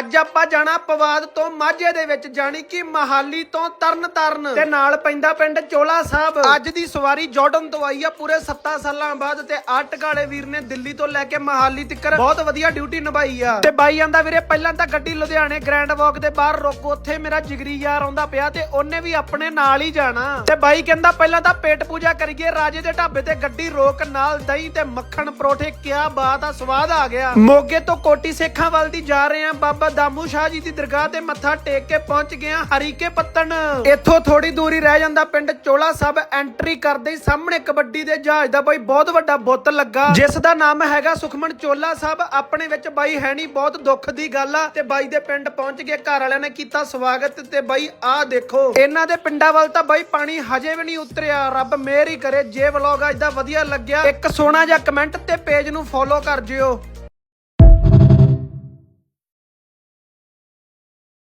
ਅੱਜ ਆਪਾਂ ਜਾਣਾ ਪਵਾਦ ਤੋਂ ਮਾਝੇ ਦੇ ਵਿੱਚ ਜਾਣੀ ਕਿ ਮਹਾਲੀ ਤੋਂ ਤਰਨ ਤਾਰਨ ਤੇ ਨਾਲ ਪੈਂਦਾ ਪਿੰਡ ਚੋਲਾ ਸਾਹਿਬ। ਅੱਜ ਦੀ ਸਵਾਰੀ ਜਾਰਡਨ ਤੋਂ ਆਈ ਆ ਪੂਰੇ 7 ਸਾਲਾਂ ਬਾਅਦ ਤੇ ਆਟਕ ਵਾਲੇ ਵੀਰ ਨੇ ਦਿੱਲੀ ਤੋਂ ਲੈ ਕੇ ਮਹਾਲੀ ਤੱਕ ਬਹੁਤ ਵਧੀਆ ਡਿਊਟੀ ਨਿਭਾਈ ਆ। ਤੇ ਬਾਈ ਆਂਦਾ ਵੀਰੇ ਪਹਿਲਾਂ ਤਾਂ ਗੱਡੀ ਲੁਧਿਆਣੇ ਗ੍ਰੈਂਡ ਵਾਕ ਦੇ ਬਾਹਰ ਰੋਕੋ ਉੱਥੇ ਮੇਰਾ ਜਿਗਰੀ ਯਾਰ ਆਉਂਦਾ ਪਿਆ ਤੇ ਉਹਨੇ ਵੀ ਆਪਣੇ ਨਾਲ ਹੀ ਜਾਣਾ। ਤੇ ਬਾਈ ਕਹਿੰਦਾ ਪਹਿਲਾਂ ਤਾਂ ਪੇਟ ਪੂਜਾ ਕਰੀਏ ਰਾਜੇ ਦੇ ਢਾਬੇ ਤੇ ਗੱਡੀ ਰੋਕ ਨਾਲ ਦਹੀਂ ਤੇ ਮੱਖਣ ਪਰੋਠੇ ਕਿਆ ਬਾਤ ਆ ਸਵਾਦ ਆ ਗਿਆ। ਮੋਗੇ ਤੋਂ ਕੋਟੀ ਸੇਖਾਂ ਵੱਲ ਦੀ ਜਾ ਰਹੇ ਆ ਬਾਬਾ ਦਾਮੂ ਸ਼ਾਹ ਜੀ ਦੀ ਦਰਗਾਹ ਤੇ ਮੱਥਾ ਟੇਕ ਕੇ ਪਹੁੰਚ ਗਏ ਆ ਹਰੀਕੇ ਪੱਤਣ। ਇੱਥੋਂ ਥੋੜੀ ਦੂਰੀ ਰਹਿ ਜਾਂਦਾ ਪਿੰਡ ਚੋਲਾ ਸਾਹਿਬ, ਐਂਟਰੀ ਕਰਦੇ ਹੀ ਸਾਹਮਣੇ ਕਬੱਡੀ ਦੇ ਜਹਾਜ਼ ਦਾ ਬਾਈ ਬਹੁਤ ਵੱਡਾ ਬੁੱਤ ਲੱਗਾ। ਜਿਸ ਦਾ ਨਾਮ ਹੈਗਾ ਸੁਖਮਨ ਚੋਲਾ ਸਾਹਿਬ, ਆਪਣੇ ਵਿੱਚ ਬਾਈ ਹੈ ਨਹੀਂ ਬਹੁਤ ਦੁੱਖ ਦੀ ਗੱਲ ਆ। ਤੇ ਬਾਈ ਦੇ ਪਿੰਡ ਪਹੁੰਚ ਗਏ, ਘਰ ਵਾਲਿਆਂ ਨੇ ਕੀਤਾ ਸਵਾਗਤ ਤੇ ਬਾਈ ਆਹ ਦੇਖੋ। ਇਹਨਾਂ ਦੇ ਪਿੰਡਾਂ ਵੱਲ ਤਾਂ ਬਾਈ ਪਾਣੀ ਹਜੇ ਵੀ ਨਹੀਂ ਉਤਰਿਆ, ਰੱਬ ਮਿਹਰ ਹੀ ਕਰੇ, ਜੇ ਵਲੌਗ ਅੱਜ ਦਾ ਵਧੀਆ ਲੱਗਿਆ, ਇੱਕ ਸੋਹਣਾ ਜਿਹਾ ਕਮੈਂਟ ਤੇ ਪੇਜ ਨੂੰ ਫੋਲੋ ਕਰ ਜਿਓ।